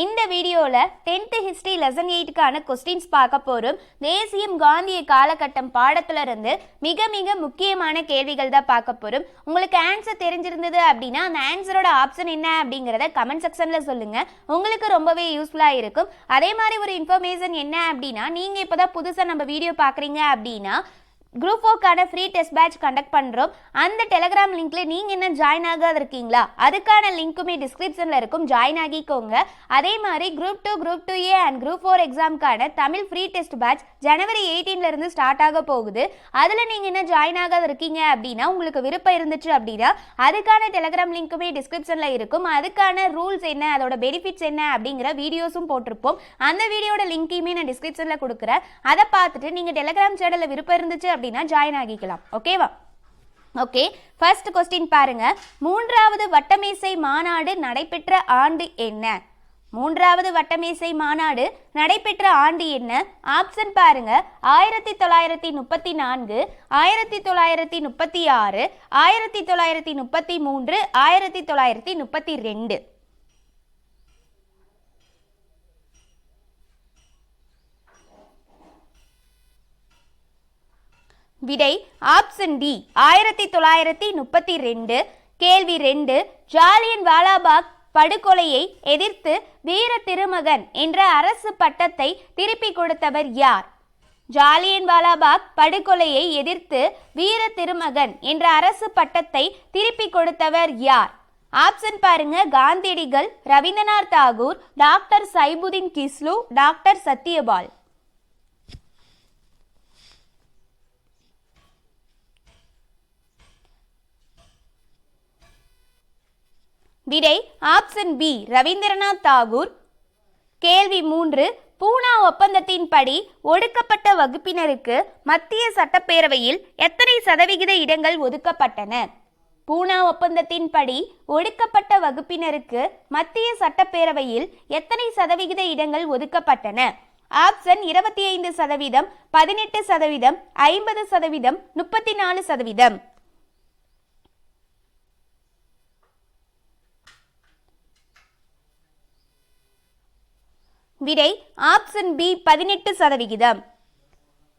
இந்த வீடியோவில் tenth history lesson எயிட்டுக்கான கொஸ்டின்ஸ் பார்க்க போகிறோம் தேசியம் காந்திய காலகட்டம் பாடத்துலருந்து மிக மிக முக்கியமான கேள்விகள் தான் பார்க்க போகிறோம் உங்களுக்கு ஆன்சர் தெரிஞ்சிருந்தது அப்படின்னா அந்த ஆன்சரோட ஆப்ஷன் என்ன அப்படிங்கிறத கமெண்ட் செக்ஷனில் சொல்லுங்கள் உங்களுக்கு ரொம்பவே யூஸ்ஃபுல்லாக இருக்கும். அதே மாதிரி ஒரு இன்ஃபர்மேஷன் என்ன அப்படின்னா நீங்கள் இப்போ தான் புதுசாக நம்ம வீடியோ பார்க்குறீங்க அப்படின்னா குரூப் ஃபோர்க்கான ஃப்ரீ டெஸ்ட் பேட்ச் கண்டக்ட் பண்ணுறோம் அந்த டெலகிராம் லிங்க்ல நீங்கள் என்ன ஜாயின் ஆகாத இருக்கீங்களா அதுக்கான லிங்க்குமே டிஸ்கிரிப்ஷனில் இருக்கும். ஜாயின் ஆகிக்கோங்க. அதே மாதிரி group two group two A and group four எக்ஸாம்க்கான Tamil free test batch ஜனவரி எயிட்டீன்லேருந்து ஸ்டார்ட் ஆக போகுது. அதில் நீங்கள் என்ன ஜாயின் ஆகாத இருக்கீங்க அப்படின்னா உங்களுக்கு விருப்பம் இருந்துச்சு அப்படின்னா அதுக்கான டெலகிராம் லிங்க்குமே டிஸ்கிரிப்ஷனில் இருக்கும். அதுக்கான ரூல்ஸ் என்ன அதோட பெனிஃபிட்ஸ் என்ன அப்படிங்கிற வீடியோஸும் போட்டிருப்போம். அந்த வீடியோட லிங்க்கையுமே நான் டிஸ்கிரிப்ஷனில் கொடுக்குறேன். அதை பார்த்துட்டு நீங்கள் டெலகிராம் சேனலில் விருப்பம் இருந்துச்சு அப்படின்னா ஜாயின் ஆகிக்கலாம். ஓகேவா ஓகே ஃபர்ஸ்ட் கொஸ்டின் பாருங்க. மூன்றாவது வட்டமேசை மாநாடு நடைபெற்ற ஆண்டு என்ன? மூன்றாவது வட்டமேசை மாநாடு நடைபெற்ற ஆண்டு என்ன? ஆப்ஷன் பாருங்க. ஆயிரத்தி தொள்ளாயிரத்தி முப்பத்தி நான்கு ஆயிரத்தி தொள்ளாயிரத்தி முப்பத்தி ஆறு ஆயிரத்தி தொள்ளாயிரத்தி முப்பத்தி மூன்று ஆயிரத்தி தொள்ளாயிரத்தி முப்பத்தி ரெண்டு. விடை ஆப்ஷன் டி ஆயிரத்தி தொள்ளாயிரத்தி முப்பத்தி ரெண்டு கேள்வி ரெண்டு ஜாலியன் வாலாபாக் படுகொலையை எதிர்த்து வீர திருமகன் என்ற அரசு பட்டத்தை திருப்பி கொடுத்தவர் யார்? ஜாலியன் வாலாபாக் படுகொலையை எதிர்த்து வீர திருமகன் என்ற அரசு பட்டத்தை திருப்பி கொடுத்தவர் யார்? ஆப்ஷன் பாருங்க காந்தியடிகள் ரவீந்திரநாத் தாகூர் டாக்டர் சைபுதீன் கிஸ்லு டாக்டர் சத்யபால். விடை ஆப்ஷன் பி ரவீந்திரநாத் தாகூர். கேள்வி மூன்று பூனா ஒப்பந்தத்தின்படி ஒடுக்கப்பட்ட வகுப்பினருக்கு மத்திய சட்டப்பேரவையில் எத்தனை சதவிகித இடங்கள் ஒதுக்கப்பட்டன? பூனா ஒப்பந்தத்தின்படி ஒடுக்கப்பட்ட வகுப்பினருக்கு மத்திய சட்டப்பேரவையில் எத்தனை சதவிகித இடங்கள் ஒதுக்கப்பட்டன? ஆப்ஷன் இருபத்தி ஐந்து சதவீதம் பதினெட்டு சதவீதம் ஐம்பது சதவீதம் முப்பத்தி நாலு சதவீதம். விடை ஆப்ஷன் பி பதினெட்டு சதவிகிதம்.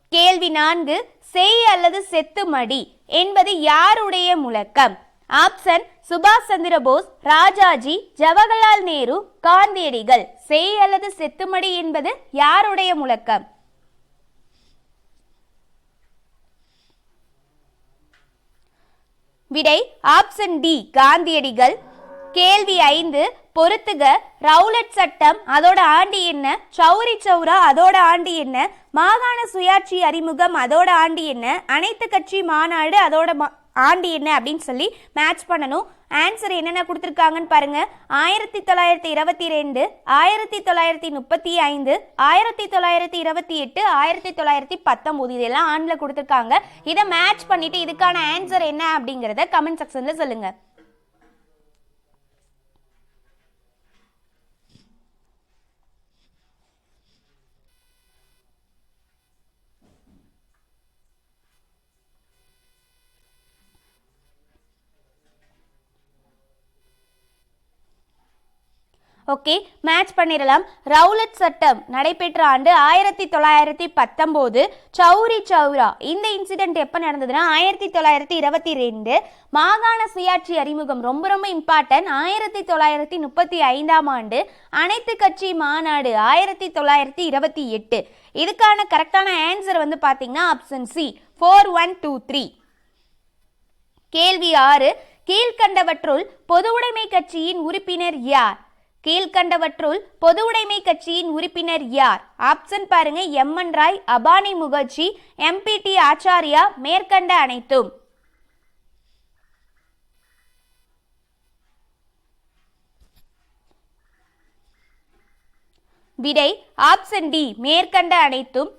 கேள்வி நான்கு செய் அல்லது செத்து மடி என்பது யாருடைய முழக்கம்? ஆப்ஷன் சுபாஷ் சந்திர போஸ் ராஜாஜி ஜவஹர்லால் நேரு காந்தியடிகள். செய் அல்லது செத்துமடி என்பது யாருடைய முழக்கம்? விடை ஆப்ஷன் டி காந்தியடிகள். கேள்வி ஐந்து பொறுத்துக. ரவுலட் சட்டம் அதோட ஆண்டி என்ன? சௌரி சௌரா அதோட ஆண்டி என்ன? மாகாண சுயாட்சி அறிமுகம் அதோட ஆண்டி என்ன? அனைத்து கட்சி மாநாடு அதோட மா- என்ன? அப்படின்னு சொல்லி மேட்ச் பண்ணணும். ஆன்சர் என்னென்ன கொடுத்துருக்காங்கன்னு பாருங்க. ஆயிரத்தி தொள்ளாயிரத்தி இருபத்தி ரெண்டு ஆயிரத்தி தொள்ளாயிரத்தி முப்பத்தி ஐந்து ஆயிரத்தி தொள்ளாயிரத்தி இருபத்தி எட்டு ஆயிரத்தி தொள்ளாயிரத்தி பத்தொம்போது. இதெல்லாம் ஆண்டில் கொடுத்துருக்காங்க. இதை மேட்ச் பண்ணிட்டு இதுக்கான ஆன்சர் என்ன அப்படிங்கிறத கமெண்ட் செக்ஷனில் சொல்லுங்கள் ஓகே மேட்ச் பண்ணிடலாம் ரவுலட் சட்டம் நடைபெற்ற ஆண்டு ஆயிரத்தி தொள்ளாயிரத்தி பத்தொம்போது சௌரி சௌரா. இந்த இன்சிடென்ட் எப்போ நடந்ததுன்னா ஆயிரத்தி தொள்ளாயிரத்தி இருபத்தி ரெண்டு மாகாண சுயாட்சி அறிமுகம். ரொம்ப ரொம்ப இம்பார்ட்டன்ட் ஆயிரத்தி தொள்ளாயிரத்தி முப்பத்தி ஐந்தாம் ஆண்டு அனைத்து கட்சி மாநாடு ஆயிரத்தி தொள்ளாயிரத்தி இருபத்தி எட்டு. இதுக்கான கரெக்டான ஆன்சர் வந்து பார்த்தீங்கன்னா option C four one two three கேள்வி ஆறு கீழ்கண்டவற்றுள் பொதுவுடைமை கட்சியின் உறுப்பினர் யார்? கீழ்கண்டவற்றுள் பொதுவுடைமை கட்சியின் உறுப்பினர் யார்? ஆப்ஷன் பாருங்க. எம்என் ராய் அபானி முகர்ஜி எம்பிடி ஆச்சாரியா மேற்கண்ட அனைத்தும். விடை ஆப்ஷன் டி மேற்கண்ட அனைத்தும்.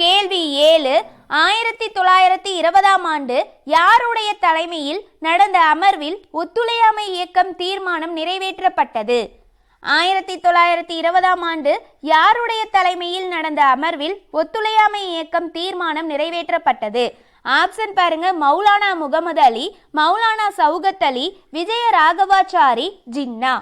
கேள்வி ஏழு ஆயிரத்தி தொள்ளாயிரத்தி இருபதாம் ஆண்டு யாருடைய தலைமையில் நடந்த அமர்வில் ஒத்துழையாமை இயக்கம் தீர்மானம் நிறைவேற்றப்பட்டது? ஆயிரத்தி தொள்ளாயிரத்தி இருபதாம் ஆண்டு யாருடைய தலைமையில் நடந்த அமர்வில் ஒத்துழையாமை இயக்கம் தீர்மானம் நிறைவேற்றப்பட்டது? ஆப்ஷன் பாருங்க மௌலானா முகமது அலி மௌலானா சௌகத் அலி விஜய ராகவாச்சாரி ஜின்னா.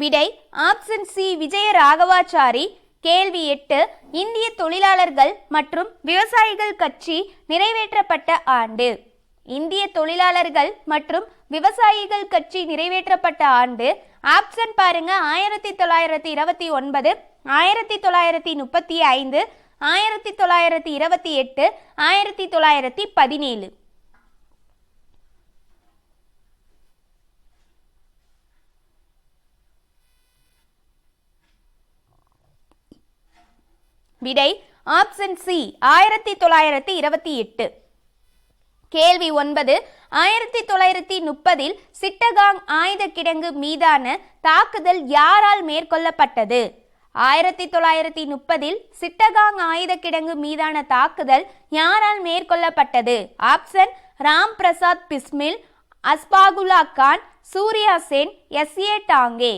விடை ஆப்ஷன் சி விஜய ராகவாச்சாரி கேள்வி எட்டு இந்திய தொழிலாளர்கள் மற்றும் விவசாயிகள் கட்சி நிறைவேற்றப்பட்ட ஆண்டு. இந்திய தொழிலாளர்கள் மற்றும் விவசாயிகள் கட்சி நிறைவேற்றப்பட்ட ஆண்டு. ஆப்ஷன் பாருங்க ஆயிரத்தி தொள்ளாயிரத்தி இருபத்தி ஒன்பது ஆயிரத்தி தொள்ளாயிரத்தி முப்பத்தி ஐந்து ஆயிரத்தி தொள்ளாயிரத்தி இருபத்தி எட்டு ஆயிரத்தி தொள்ளாயிரத்தி பதினேழு. விடை ஆப்ஷன் சி ஆயிரத்தி தொள்ளாயிரத்தி இருபத்தி எட்டு. கேள்வி ஒன்பது ஆயிரத்தி தொள்ளாயிரத்தி முப்பதில் சிட்டகாங் ஆயுத கிடங்கு மீதான தாக்குதல் யாரால் மேற்கொள்ளப்பட்டது? ஆயிரத்தி தொள்ளாயிரத்தி முப்பதில் சிட்டகாங் ஆயுத கிடங்கு மீதான தாக்குதல் யாரால் மேற்கொள்ளப்பட்டது? Option Ram Prasad Bismil Ashfaqulla Khan Surya Sen S A Dange.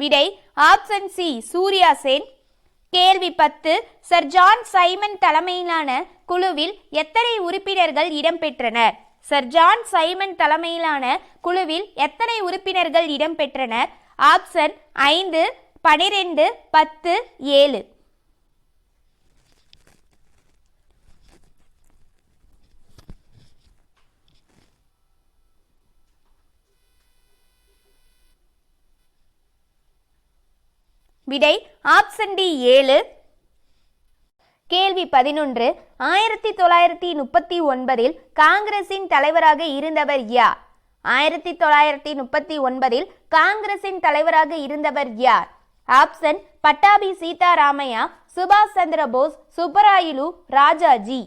விடை ஆப்ஷன் சி சூர்யா சென். கேள்வி பத்து சர் ஜான் சைமன் தலைமையிலான குழுவில் எத்தனை உறுப்பினர்கள் இடம்பெற்றனர்? சர் ஜான் சைமன் தலைமையிலான குழுவில் எத்தனை உறுப்பினர்கள் இடம்பெற்றனர்? ஆப்ஷன் ஐந்து பனிரெண்டு பத்து ஏழு. விடை ஆப்ஷன் டி ஏழு. கேள்வி பதினொன்று. ஆயிரத்தி தொள்ளாயிரத்தி முப்பத்தி ஒன்பதில் காங்கிரசின் தலைவராக இருந்தவர் யார்? ஆயிரத்தி தொள்ளாயிரத்தி முப்பத்தி ஒன்பதில் காங்கிரசின் தலைவராக இருந்தவர் யார்? ஆப்ஷன் பட்டாபி சீதாராமையா சுபாஷ் சந்திர போஸ் சுப்பராயிலு ராஜாஜி.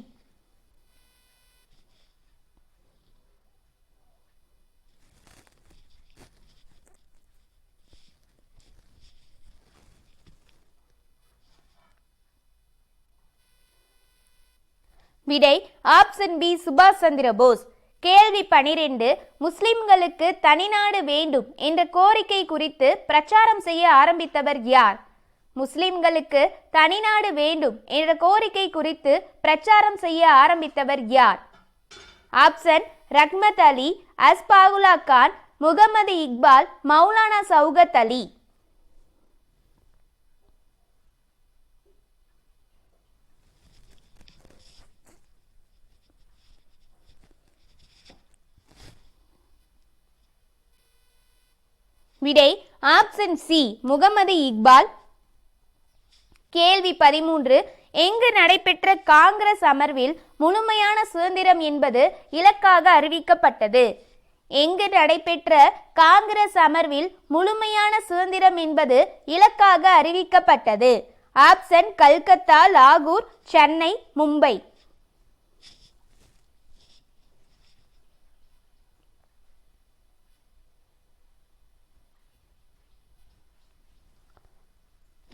விடை ஆப்ஷன் பி சுபாஷ் சந்திர போஸ். கேள்வி பனிரெண்டு முஸ்லிம்களுக்கு தனிநாடு வேண்டும் என்ற கோரிக்கை குறித்து பிரச்சாரம் செய்ய ஆரம்பித்தவர் யார்? முஸ்லிம்களுக்கு தனிநாடு வேண்டும் என்ற கோரிக்கை குறித்து பிரச்சாரம் செய்ய ஆரம்பித்தவர் யார்? ஆப்ஷன் ரஹ்மத் அலி அஸ்பாகுலா கான் முகமது இக்பால் மௌலானா சவுகத் அலி. விடை ஆப்ஷன் சி முகமது இக்பால். கேள்வி பதிமூன்று எங்கு நடைபெற்ற காங்கிரஸ் அமர்வில் முழுமையான சுதந்திரம் என்பது இலக்காக அறிவிக்கப்பட்டது? எங்கு நடைபெற்ற காங்கிரஸ் அமர்வில் முழுமையான சுதந்திரம் என்பது இலக்காக அறிவிக்கப்பட்டது? ஆப்ஷன் கல்கத்தா லாகூர் சென்னை மும்பை.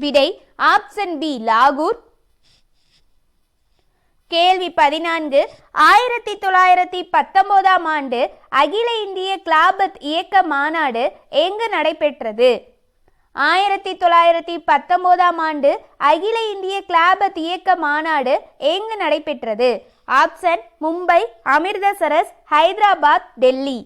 விடை ஆப்ஷன் பி லாகூர். கேள்வி பதினான்கு. ஆயிரத்தி தொள்ளாயிரத்தி பத்தொன்பதாம் ஆண்டு அகில இந்திய கிளாபத் இயக்க மாநாடு எங்கு நடைபெற்றது? ஆயிரத்தி தொள்ளாயிரத்தி பத்தொன்பதாம் ஆண்டு அகில இந்திய கிளாபத் இயக்க மாநாடு எங்கு நடைபெற்றது? ஆப்ஷன் மும்பை அமிர்தசரஸ் ஹைதராபாத் டெல்லி.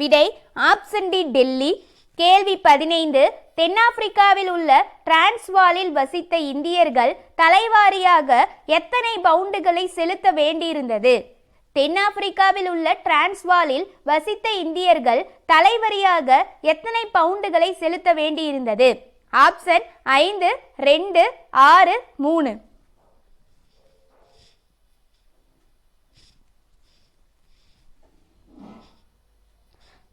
விடை ஆப்ஷன் டி டெல்லி. கேள்வி பதினைந்து. தென்னாப்பிரிக்காவில் உள்ள டிரான்ஸ்வாலில் வசித்த இந்தியர்கள் தலைவாரியாக எத்தனை பவுண்டுகளை செலுத்த வேண்டியிருந்தது? தென்னாப்பிரிக்காவில் உள்ள டிரான்ஸ்வாலில் வசித்த இந்தியர்கள் தலைவரியாக எத்தனை பவுண்டுகளை செலுத்த வேண்டியிருந்தது? ஆப்ஷன் ஐந்து ரெண்டு ஆறு மூணு.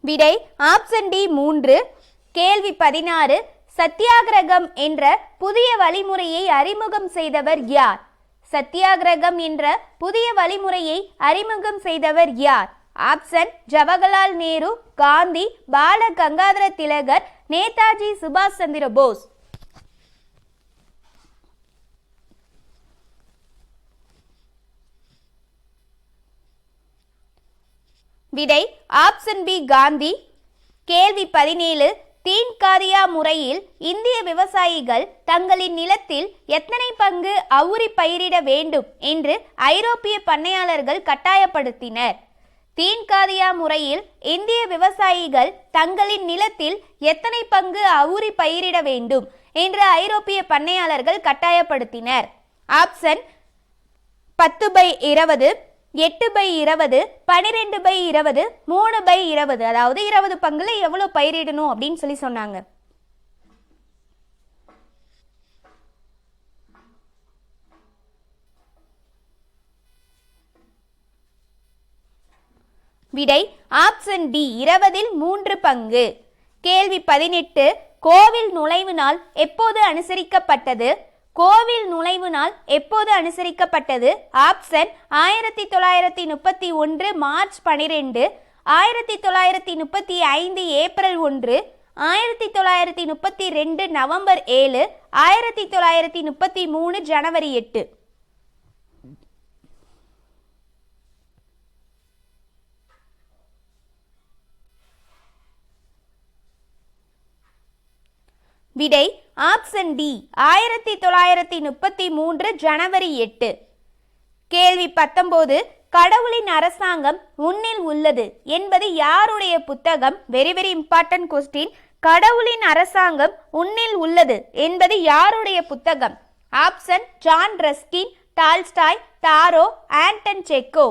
விடை ஆப்ஷன் டி மூன்று. கேள்வி பதினாறு. சத்தியாகிரகம் என்ற புதிய வழிமுறையை அறிமுகம் செய்தவர் யார்? சத்தியாகிரகம் என்ற புதிய வழிமுறையை அறிமுகம் செய்தவர் யார்? ஆப்ஷன் ஜவஹர்லால் நேரு காந்தி பால கங்காதர திலகர் நேதாஜி சுபாஷ் சந்திர போஸ். விடை ஆப்ஷன் பி காந்தி. கேள்வி பதினேழு. தீன்காரியா முறையில் இந்திய விவசாயிகள் தங்களின் நிலத்தில் எத்தனை பங்கு அவுரி பயிரிட வேண்டும் என்று ஐரோப்பிய பண்ணையாளர்கள் கட்டாயப்படுத்தினர். தீன்காரியா முறையில் இந்திய விவசாயிகள் தங்களின் நிலத்தில் எத்தனை பங்கு அவுரி பயிரிட வேண்டும் என்று ஐரோப்பிய பண்ணையாளர்கள் கட்டாயப்படுத்தினர். ஆப்ஷன் பத்து பை இருபது. எட்டு பை இருபது பன்னிரெண்டு பை இருபது மூணு பை இருபது. அதாவது இருபது பங்குல எவ்வளோ பயிரிடணும் அப்படின்னு சொல்லி சொன்னாங்க. விடை ஆப்ஷன் டி இருபதில் மூன்று பங்கு. கேள்வி பதினெட்டு கோவில் நுழைவு நாள் எப்போது அனுசரிக்கப்பட்டது? கோவில் நுழைவு நாள் எப்போது அனுசரிக்கப்பட்டது? ஆப்ஷன் ஆயிரத்தி தொள்ளாயிரத்தி முப்பத்தி ஒன்று மார்ச் பனிரெண்டு ஆயிரத்தி தொள்ளாயிரத்தி முப்பத்தி ஐந்து ஏப்ரல் ஒன்று ஆயிரத்தி தொள்ளாயிரத்தி முப்பத்தி ரெண்டு நவம்பர் ஏழு ஆயிரத்தி தொள்ளாயிரத்தி முப்பத்தி மூணு ஜனவரி எட்டு. விடை ஆப்ஷன் டி ஆயிரத்தி தொள்ளாயிரத்தி முப்பத்தி மூன்று ஜனவரி எட்டு. கேள்வி பத்தொன்பது கடவுளின் அரசாங்கம் உன்னில் உள்ளது என்பது யாருடைய புத்தகம்? வெரி வெரி இம்பார்ட்டன்ட் கொஸ்டின் கடவுளின் அரசாங்கம் உன்னில் உள்ளது என்பது யாருடைய புத்தகம்? Option John Ruskin Tolstoy Thoreau Anton Chekhov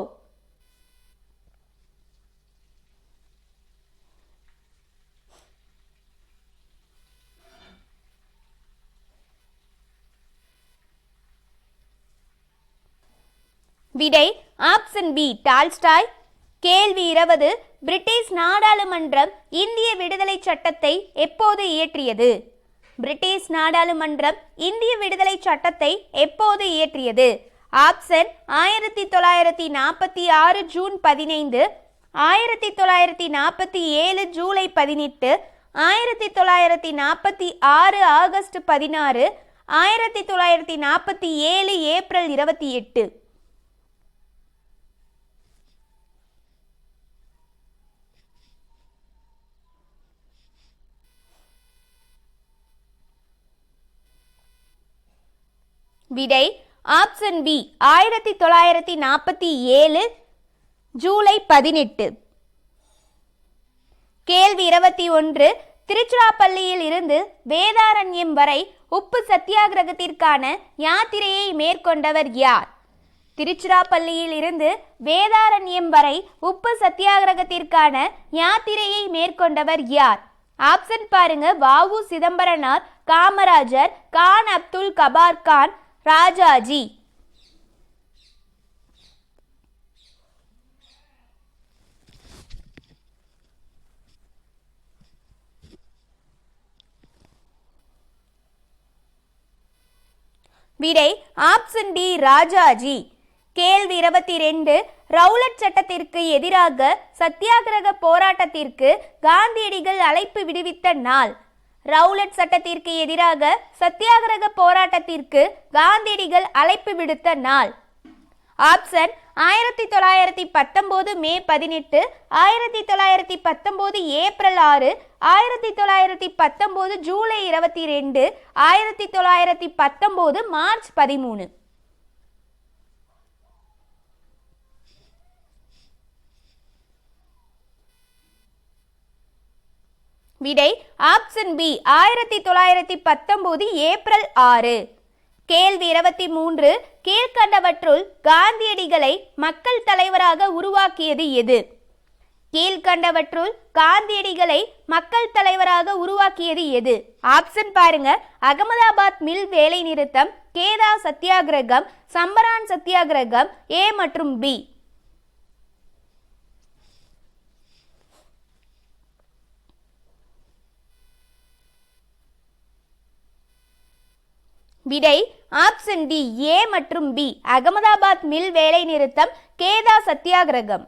விடை ஆப்ஷன் பி டால்ஸ்டாய். கேள்வி இருபது பிரிட்டிஷ் நாடாளுமன்றம் இந்திய விடுதலை சட்டத்தை எப்போது இயற்றியது? பிரிட்டிஷ் நாடாளுமன்றம் இந்திய விடுதலை சட்டத்தை எப்போது இயற்றியது? ஆப்ஷன் ஆயிரத்தி தொள்ளாயிரத்தி நாற்பத்தி ஆறு ஜூன் பதினைந்து. ஆயிரத்தி தொள்ளாயிரத்தி நாற்பத்தி ஏழு ஜூலை பதினெட்டு. ஆயிரத்தி தொள்ளாயிரத்தி நாற்பத்தி ஆறு ஆகஸ்ட் பதினாறு. ஆயிரத்தி தொள்ளாயிரத்தி நாற்பத்தி ஏழு ஏப்ரல் இருபத்தி எட்டு. விடை ஆப்ஷன் பி ஆயிரத்தி தொள்ளாயிரத்தி நாற்பத்தி ஏழு ஜூலை பதினெட்டு. கேள்வி இருபத்தி ஒன்று திருச்சிராப்பள்ளியில் இருந்து வேதாரண்யம் வரை உப்பு சத்தியாகிரகத்திற்கான யாத்திரையை மேற்கொண்டவர் யார்? திருச்சிராப்பள்ளியில் இருந்து வேதாரண்யம் வரை உப்பு சத்தியாகிரகத்திற்கான யாத்திரையை மேற்கொண்டவர் யார்? ஆப்ஷன் பாருங்க வாவு சிதம்பரனார் காமராஜர் கான் அப்துல் கபார் கான் ராஜாஜி. விடை ஆப்ஷன் டி ராஜாஜி. கேள்வி இருபத்தி ரெண்டு ரவுலட் சட்டத்திற்கு எதிராக சத்தியாகிரக போராட்டத்திற்கு காந்தியடிகள் அழைப்பு விடுவித்த நாள். ரவுலட் சட்டத்திற்கு எதிராக சத்தியாகிரக போராட்டத்திற்கு காந்தியடிகள் அழைப்பு விடுத்த நாள். ஆப்ஷன் ஆயிரத்தி தொள்ளாயிரத்தி பத்தொம்போது மே பதினெட்டு ஆயிரத்தி தொள்ளாயிரத்தி பத்தொம்போது ஏப்ரல் ஆறு ஆயிரத்தி தொள்ளாயிரத்தி பத்தொம்போது ஜூலை இருபத்தி ரெண்டு ஆயிரத்தி தொள்ளாயிரத்தி பத்தொம்போது மார்ச் பதிமூணு. விடை ஆப்ஷன் பி ஆயிரத்தி தொள்ளாயிரத்தி பத்தொன்பது ஏப்ரல் ஆறு. கேள்வி இருபத்தி மூன்று கீழ்கண்டவற்றுள் காந்தியடிகளை மக்கள் தலைவராக உருவாக்கியது எது? கீழ்கண்டவற்றுள் காந்தியடிகளை மக்கள் தலைவராக உருவாக்கியது எது? ஆப்ஷன் பாருங்க. அகமதாபாத் மில் வேலை நிறுத்தம் கேதா சத்தியாகிரகம் சம்பரான் சத்தியாகிரகம் ஏ மற்றும் பி. விடை ஆப்ஷன் டி ஏ மற்றும் பி. அகமதாபாத் மில் வேலை நிறுத்தம் கேதா சத்தியாகிரகம்.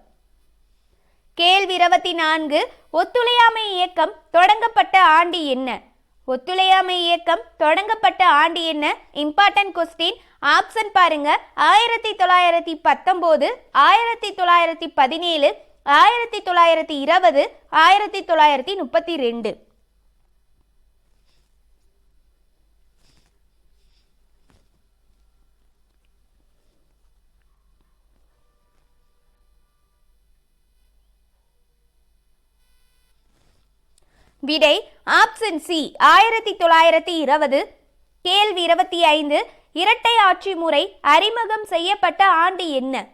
கேள்வி இருபத்தி நான்கு ஒத்துழையாமை இயக்கம் தொடங்கப்பட்ட ஆண்டு என்ன? ஒத்துழையாமை இயக்கம் தொடங்கப்பட்ட ஆண்டு என்ன? இம்பார்ட்டன்ட் கொஸ்டின் ஆப்ஷன் பாருங்க. ஆயிரத்தி தொள்ளாயிரத்தி பத்தொம்போது ஆயிரத்தி தொள்ளாயிரத்தி பதினேழு ஆயிரத்தி தொள்ளாயிரத்தி இருபது ஆயிரத்தி தொள்ளாயிரத்தி முப்பத்தி ரெண்டு. விடை ஆப்ஷன் சி ஆயிரத்தி தொள்ளாயிரத்தி இருபது. கேள்வி இருபத்தி ஐந்து இரட்டை ஆட்சி முறை அறிமுகம் செய்யப்பட்ட ஆண்டு என்ன?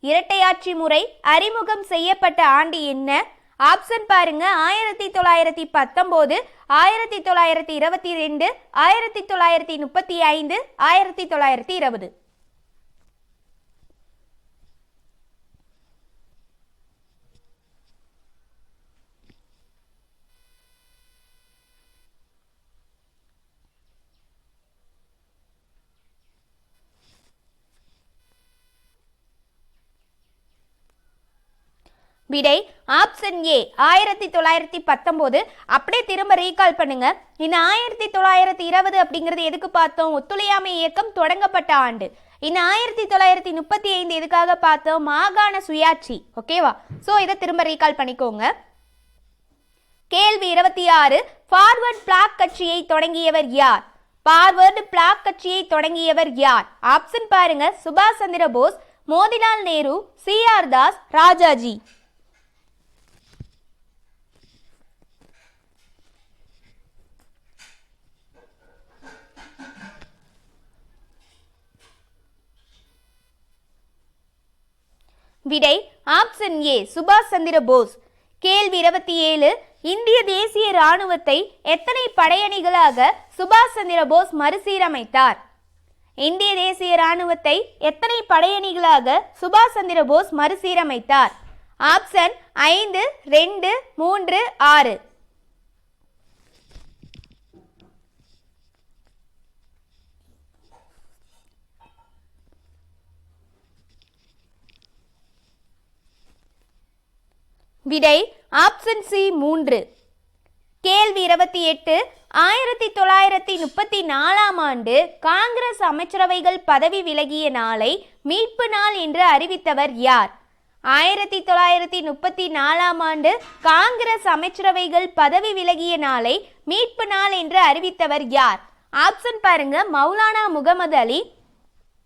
இரட்டை ஆட்சி முறை அறிமுகம் செய்யப்பட்ட ஆண்டு என்ன? ஆப்ஷன் பாருங்க ஆயிரத்தி தொள்ளாயிரத்தி பத்தொம்போது ஆயிரத்தி தொள்ளாயிரத்தி இருபத்தி ரெண்டு ஆயிரத்தி தொள்ளாயிரத்தி முப்பத்தி ஐந்து ஆயிரத்தி தொள்ளாயிரத்தி இருபது. விடை ஆப்ஷன் ஏ ஆயிரத்தி தொள்ளாயிரத்தி பத்தொம்போது. அப்படியே திரும்ப ரீகால் பண்ணுங்க. இந்த ஆயிரத்தி தொள்ளாயிரத்தி இருபது அப்படிங்கிறது எதுக்கு பார்த்தோம்? ஒத்துழையாமை இயக்கம் தொடங்கப்பட்ட ஆண்டு. இந்த ஆயிரத்தி தொள்ளாயிரத்தி முப்பத்தி ஐந்து எதுக்காக பார்த்தோம்? மாகாண சுயாட்சி ஓகேவா ஸோ இதை திரும்ப ரீகால் பண்ணிக்கோங்க. கேள்வி இருபத்தி ஆறு. ஃபார்வர்ட் பிளாக் கட்சியை தொடங்கியவர் யார்? ஃபார்வர்டு பிளாக் கட்சியை தொடங்கியவர் யார்? ஆப்ஷன் பாருங்க. சுபாஷ் சந்திர போஸ் மோதிலால் நேரு சி ஆர் தாஸ் ராஜாஜி. விடை ஆப்ஷன் ஏ சுபாஷ் சந்திர போஸ். கேள்வி இருபத்தி ஏழு இந்திய தேசிய ராணுவத்தை எத்தனை படையணிகளாக சுபாஷ் சந்திர போஸ் மறுசீரமைத்தார்? இந்திய தேசிய ராணுவத்தை எத்தனை படையணிகளாக சுபாஷ் சந்திர போஸ் மறுசீரமைத்தார்? ஆப்ஷன் ஐந்து ரெண்டு மூன்று ஆறு. விடை ஆப்ஷன் சி மூன்று. கேள்வி இருபத்தி எட்டு ஆயிரத்தி தொள்ளாயிரத்தி முப்பத்தி நாலாம் ஆண்டு காங்கிரஸ் அமைச்சரவைகள் பதவி விலகிய நாளை மீட்பு நாள் என்று அறிவித்தவர் யார்? ஆயிரத்தி தொள்ளாயிரத்தி முப்பத்தி நாலாம் ஆண்டு காங்கிரஸ் அமைச்சரவைகள் பதவி விலகிய நாளை மீட்பு நாள் என்று அறிவித்தவர் யார்? ஆப்ஷன் பாருங்க மௌலானா முகமது அலி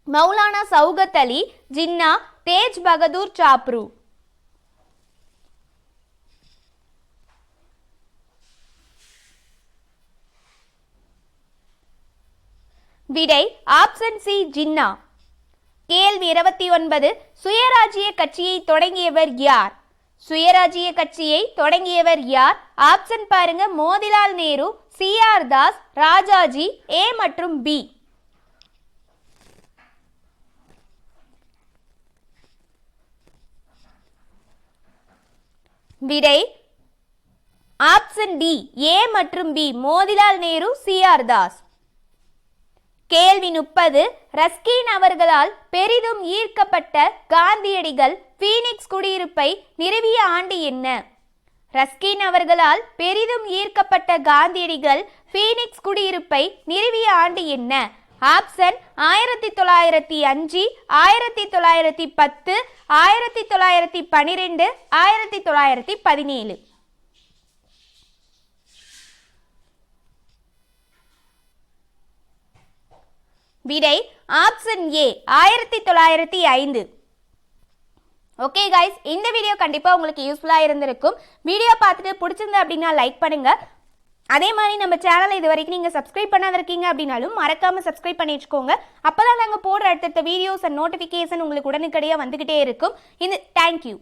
மௌலானா சௌகத் அலி ஜின்னா தேஜ் பகதூர் சாப்ரு. விடை ஆப்ஷன் சி ஜின்னா. கேள்வி இருபத்தி ஒன்பது சுயராஜ்ய கட்சியை தொடங்கியவர் யார்? சுயராஜ்ய கட்சியை தொடங்கியவர் யார்? ஆப்ஷன் பாருங்க Motilal Nehru C R Das Rajaji A மற்றும் பி விடை ஆப்ஷன் டி ஏ மற்றும் B Motilal Nehru C R Das. கேள்வி முப்பது. ரஸ்கின் அவர்களால் பெரிதும் ஈர்க்கப்பட்ட காந்தியடிகள் ஃபீனிக்ஸ் குடியிருப்பை நிறுவிய ஆண்டு என்ன? ரஸ்கின் அவர்களால் பெரிதும் ஈர்க்கப்பட்ட காந்தியடிகள் ஃபீனிக்ஸ் குடியிருப்பை நிறுவிய ஆண்டு என்ன? ஆப்ஷன் ஆயிரத்தி தொள்ளாயிரத்தி அஞ்சு ஆயிரத்தி தொள்ளாயிரத்தி பத்து ஆயிரத்தி தொள்ளாயிரத்தி பனிரெண்டு ஆயிரத்தி தொள்ளாயிரத்தி பதினேழு. விடை ஆப்ஷன் ஏ ஆயிரத்தி தொள்ளாயிரத்தி ஐந்து. ஓகே கைஸ் இந்த வீடியோ கண்டிப்பாக உங்களுக்கு யூஸ்ஃபுல்லாக இருந்திருக்கும். வீடியோ பார்த்துட்டு பிடிச்சிருந்து அப்படின்னா லைக் பண்ணுங்கள் அதே மாதிரி நம்ம சேனலை இது வரைக்கும் நீங்கள் சப்ஸ்கிரைப் பண்ணாத இருக்கீங்க அப்படின்னாலும் மறக்காமல் சப்ஸ்கிரைப் பண்ணி வச்சுக்கோங்க. அப்போ தான் நாங்கள் போடுற அடுத்தடுத்த வீடியோஸ் அண்ட் நோட்டிஃபிகேஷன் உங்களுக்கு உடனுக்கடியாக வந்துக்கிட்டே இருக்கும். இந்த தேங்க்யூ